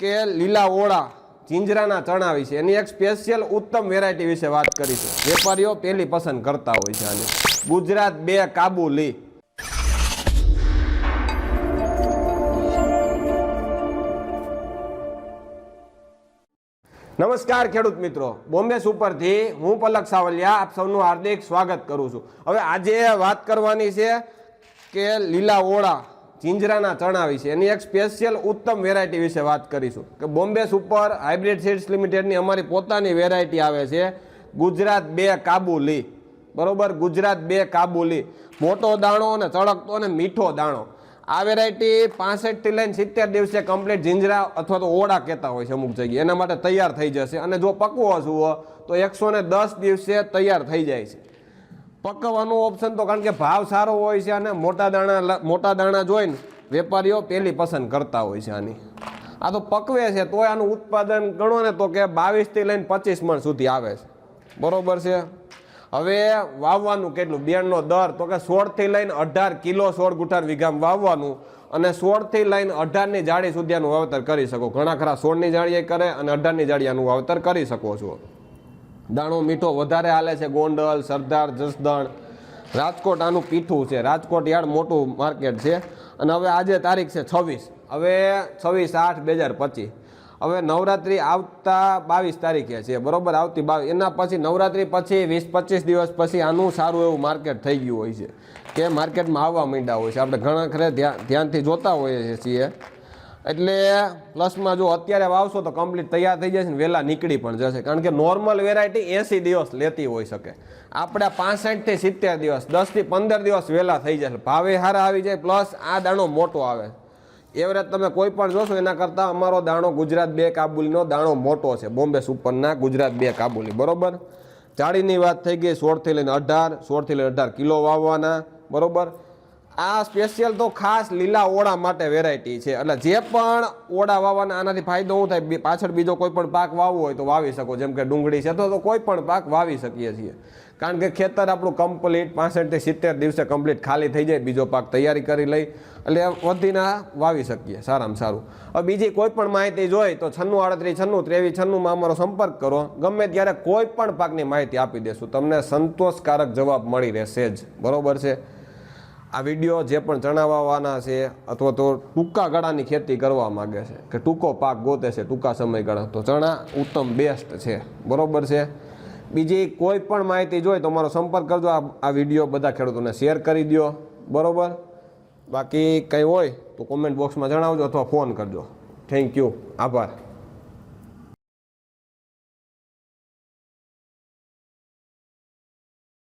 કે લીલા ઓળા ચિંજરાના ચણા વિશે એની એક સ્પેશિયલ ઉત્તમ વેરાયટી વિશે વાત કરીશું. વેપારીઓ પહેલી પસંદ કરતા હોય છે આને. ગુજરાત બે, કાબુલી. નમસ્કાર ખેડૂત મિત્રો. બોમ્બે સુપરથી હું પલક સાવલિયા આપ સૌનું હાર્દિક સ્વાગત કરું છું. હવે આજે વાત કરવાની છે કે લીલા ઓળા જિંજરાના ચણા વિશે. એની એક સ્પેશિયલ ઉત્તમ વેરાયટી વિશે વાત કરીશું. કે બોમ્બે સુપર હાઇબ્રિડ સીડ્સ લિમિટેડની અમારી પોતાની વેરાયટી આવે છે. ગુજરાત બે કાબુલી. બરોબર? ગુજરાત બે કાબુલી. મોટો દાણો અને ચળકતો અને મીઠો દાણો. આ વેરાયટી પાસઠથી લઈને સિત્તેર દિવસે કમ્પ્લીટ જીંજરા અથવા તો ઓળા કહેતા હોય છે અમુક જગ્યાએ. એના માટે તૈયાર થઈ જશે. અને જો પકવો જુઓ તો એકસો દસ દિવસે તૈયાર થઈ જાય છે. પકવવાનું ઓપ્શન તો કારણ કે ભાવ સારો હોય છે અને મોટા દાણા મોટા દાણા જોઈને વેપારીઓ પહેલી પસંદ કરતા હોય છે આની. આ તો પકવે છે, તોય આનું ઉત્પાદન ગણો ને તો કે બાવીસથી લઈને પચીસ મણ સુધી આવે છે. બરોબર છે? હવે વાવવાનું કેટલું? બિયારણનો દર, તો કે સોળથી લઈને અઢાર કિલો સોળ ગુઠાર વીઘામાં વાવવાનું અને સોળથી લઈને અઢારની જાળી સુધી આનું વાવેતર કરી શકો. ઘણા ખરા સોળની જાળીએ કરે અને અઢારની જાળી આનું વાવેતર કરી શકો છો. દાણો મીઠો વધારે હાલે છે ગોંડલ, સરદાર, જસદણ. રાજકોટ આનું પીઠું છે. રાજકોટ યાર્ડ મોટું માર્કેટ છે. અને હવે આજે તારીખ છે છવ્વીસ. હવે છવ્વીસ આઠ બે હજાર પચીસ. હવે નવરાત્રિ આવતા બાવીસ તારીખે છે. બરોબર? આવતી બાવીસ. એના પછી નવરાત્રિ પછી વીસ પચીસ દિવસ પછી આનું સારું એવું માર્કેટ થઈ ગયું હોય છે. કે માર્કેટમાં આવવા માંડ્યા હોય છે. આપણે ઘણા ખરે ધ્યાન ધ્યાનથી જોતા હોઈએ છીએ. એટલે પ્લસમાં જો અત્યારે વાવશો તો કમ્પ્લીટ તૈયાર થઈ જશે ને વહેલા નીકળી પણ જશે. કારણ કે નોર્મલ વેરાયટી એસી દિવસ લેતી હોઈ શકે. આપણે પાસઠથી સિત્તેર દિવસ દસથી પંદર દિવસ વહેલા થઈ જશે. ભાવે હારા આવી જાય પ્લસ આ દાણો મોટો આવે. એવરેજ તમે કોઈ પણ જોશો, એના કરતાં અમારો દાણો ગુજરાત બે કાબુલીનો દાણો મોટો છે. બોમ્બે સુપરના ગુજરાત બે કાબુલી. બરોબર? જાળીની વાત થઈ ગઈ, સોળથી લઈને અઢાર, સોળથી લઈને અઢાર કિલો વાવવાના. બરોબર? આ સ્પેશિયલ તો ખાસ લીલા ઓળા માટે વેરાયટી છે. એટલે જે પણ ઓળા વાવવાના આનાથી ફાયદો શું થાય? પાછળ બીજો કોઈ પણ પાક વાવવો હોય તો વાવી શકો. જેમ કે ડુંગળી છે, તો તો કોઈ પણ પાક વાવી શકીએ છીએ. કારણ કે ખેતર આપણું કમ્પ્લીટ પાસઠથી સિત્તેર દિવસે કમ્પ્લીટ ખાલી થઈ જાય, બીજો પાક તૈયારી કરી લઈ, એટલે વધીને વાવી શકીએ, સારામાં સારું. હવે બીજી કોઈ પણ માહિતી જોઈ તો છન્નું આડત્રીસ, છન્નું ત્રેવીસ, છન્નુંમાં અમારો સંપર્ક કરો. ગમે ત્યારે કોઈ પણ પાકની માહિતી આપી દેશું. તમને સંતોષકારક જવાબ મળી રહેશે જ. બરોબર છે? આ વીડિયો જે પણ જણાવવાના છે અથવા તો ટૂંકા ગાળાની ખેતી કરવા માગે છે, કે ટૂંકો પાક ગોતે છે, ટૂંકા સમયગાળા. તો ચણા ઉત્તમ બેસ્ટ છે. બરોબર છે? બીજી કોઈ પણ માહિતી જોઈ તો મારો સંપર્ક કરજો. આ વીડિયો બધા ખેડૂતોને શેર કરી દો બરોબર? બાકી કંઈ હોય તો કોમેન્ટ બોક્સમાં જણાવજો અથવા ફોન કરજો. થેન્ક યુ આભાર.